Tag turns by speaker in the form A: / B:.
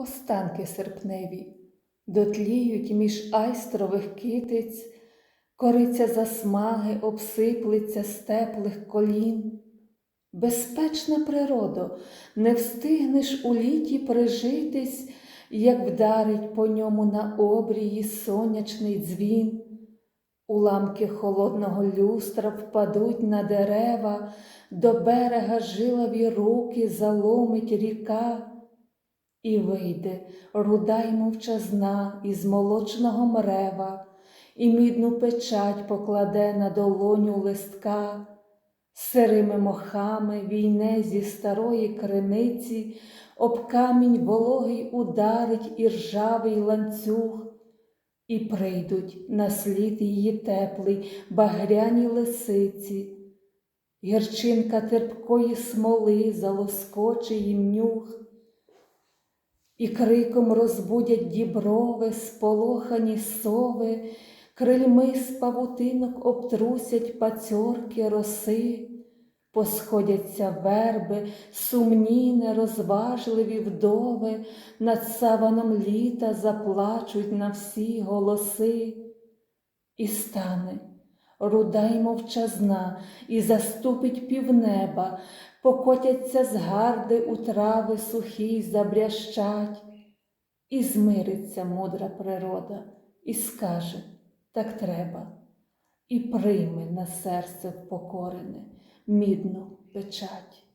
A: Останки серпневі дотліють між айстрових китиць, кориця засмаги обсиплеться з теплих колін. Безпечна природо, не встигнеш у літі прижитись, як вдарить по ньому на обрії сонячний дзвін. Уламки холодного люстра впадуть на дерева, до берега жилові руки заломить ріка, і вийде руда й мовчазна із молочного мрева, і мідну печать покладе на долоню листка, сирими мохами війне зі старої криниці, об камінь вологий ударить і ржавий ланцюг. І прийдуть на слід її теплий багряні лисиці, гірчинка терпкої смоли залоскоче їм нюх, і криком розбудять діброви, сполохані сови, крильми з павутинок обтрусять пацьорки роси, посходяться верби, сумні, нерозважливі вдови, над саваном літа заплачуть на всі голоси, і стане руда й мовчазна, і заступить півнеба, покотяться згарди гарди у трави сухі забрящать, і змириться мудра природа, і скаже так треба, і прийме на серце покорене мідну печать.